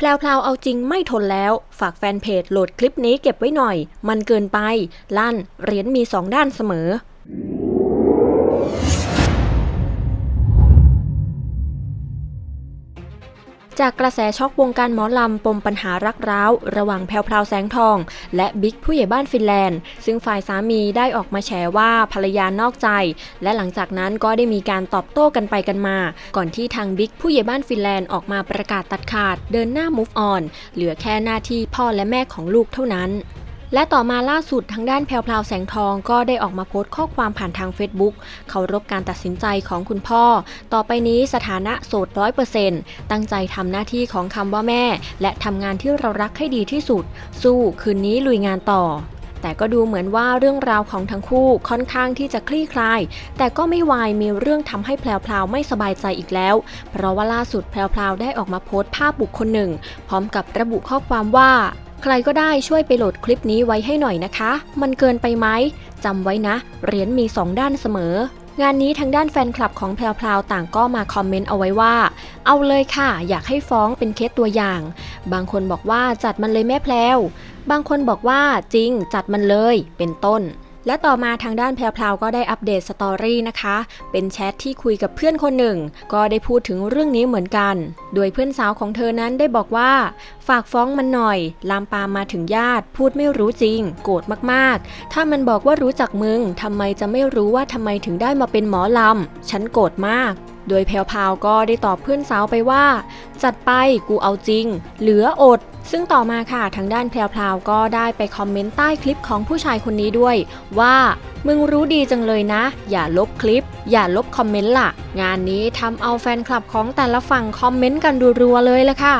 แพลวๆเอาจริงไม่ทนแล้ว ฝากแฟนเพจโหลดคลิปนี้เก็บไว้หน่อย มันเกินไป ลั่นเหรียญมีสองด้านเสมอ จากกระแสช็อกวงการหมอลำปมปัญหารักร้าว ระหว่างแพรวพราวแสงทอง และบิ๊กผู้ใหญ่บ้านฟินแลนด์ ซึ่งฝ่ายสามีได้ออกมาแฉว่าภรรยานอกใจ และหลังจากนั้นก็ได้มีการตอบโต้กันไปกันมา ก่อนที่ทางบิ๊กผู้ใหญ่บ้านฟินแลนด์ออกมาประกาศตัดขาด เดินหน้า move on เหลือแค่หน้าที่พ่อและแม่ของลูกเท่านั้น และต่อมาล่าสุดทางด้านแพรวพราแสงทองก็ได้ออกมาโพสต์ข้อความผ่านทาง Facebook เคารพการตัดสินใจของคุณพ่อ ต่อไปนี้สถานะโสดร้อยเปอร์เซ็นต์ตั้งใจทำหน้าที่ของคำว่าแม่ และทำงานที่เรารักให้ดีที่สุด สู้คืนนี้ลุยงานต่อแต่ก็ดูเหมือนว่าเรื่องราวของทั้งคู่ค่อนข้างที่จะคลี่คลาย แต่ก็ไม่วายมีเรื่องทำให้แพรวพราวไม่สบายใจอีกแล้ว เพราะว่าล่าสุดแพรวพราวได้ออกมาโพสต์ภาพบุคคลหนึ่ง พร้อมกับระบุข้อความว่า ใครก็ได้ช่วยไปโหลดคลิปนี้ไว้ให้หน่อยนะคะ มันเกินไปไหมจำไว้นะ เหรียญมีสองด้านเสมอ งานนี้ทางด้านแฟนคลับของแพลวๆต่างก็มาคอมเมนต์เอาไว้ว่า เอาเลยค่ะ อยากให้ฟ้องเป็นเคสตัวอย่าง บางคนบอกว่าจัดมันเลยแม่แพลว บางคนบอกว่าจริงจัดมันเลย เป็นต้น และต่อมาทางด้านแพรวๆก็ได้อัปเดตสตอรี่นะคะ เป็นแชทที่คุยกับเพื่อนคนหนึ่ง ก็ได้พูดถึงเรื่องนี้เหมือนกัน โดยเพื่อนสาวของเธอนั้นได้บอกว่า ฝากฟ้องมันหน่อย ลามปามมาถึงญาติ พูดไม่รู้จริง โกรธมากๆ ถ้ามันบอกว่ารู้จักมึงทำไมจะไม่รู้ว่าทำไมถึงได้มาเป็นหมอลำ ฉันโกรธมากโดยแพรวพราวก็ได้ตอบเพื่อนสาวไปว่า จัดไปกูเอาจริง เหลืออด ซึ่งต่อมาค่ะทางด้านแพรวพราวก็ได้ไปคอมเมนต์ใต้คลิปของผู้ชายคนนี้ด้วย ว่ามึงรู้ดีจังเลยนะ อย่าลบคลิป อย่าลบคอมเมนต์ล่ะ งานนี้ทำเอาแฟนคลับของแต่ละฝั่งคอมเมนต์กันรัวๆเลยละค่ะ